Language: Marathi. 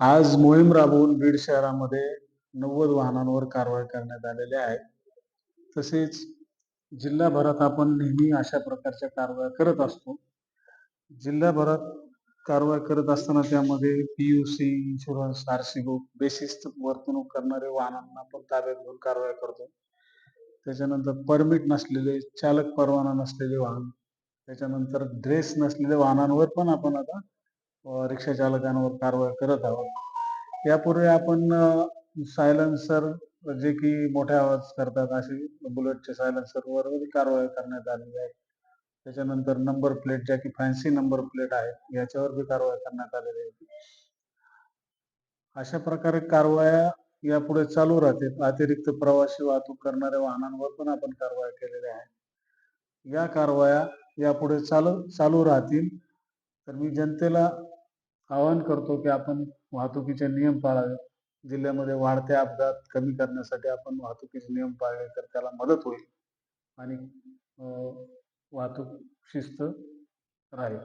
आज मोहीम राबवून बीड शहरामध्ये नव्वद वाहनांवर कारवाई करण्यात आलेली आहे. तसेच जिल्हाभरात आपण नेहमी अशा प्रकारच्या कारवाया करत असतो. जिल्हाभरात कारवाई करत असताना त्यामध्ये पीयूसी इन्शुरन्स आरसी बुक बेसिस्त वर्तणूक करणारे वाहनांना आपण ताब्यात घेऊन कारवाई करतो. त्याच्यानंतर परमिट नसलेले चालक परवाना नसलेले वाहन त्याच्यानंतर ड्रेस नसलेल्या वाहनांवर पण आपण आता रिक्षा चालकांवर कारवाई करत आहोत. यापूर्वी आपण सायलन्सर जे की मोठ्या आवाज करतात असे बुलेटचे सायलेन्सरवर कारवाई करण्यात आलेली आहे. त्याच्यानंतर नंबर प्लेट ज्या की फॅन्सी नंबर प्लेट आहेत याच्यावर बी कारवाई करण्यात आलेली आहे. अशा प्रकारे कारवाया यापुढे चालू राहतील. अतिरिक्त प्रवासी वाहतूक करणाऱ्या वाहनांवर पण आपण कारवाई केलेल्या आहे. या कारवाया यापुढे चालू चालू राहतील. तर मी जनतेला आवाहन करतो की आपण वाहतुकीचे नियम पाळावे. जिल्ह्यामध्ये वाढते अपघात कमी करण्यासाठी आपण वाहतुकीचे नियम पाळले तर त्याला मदत होईल आणि वाहतूक शिस्त राहील.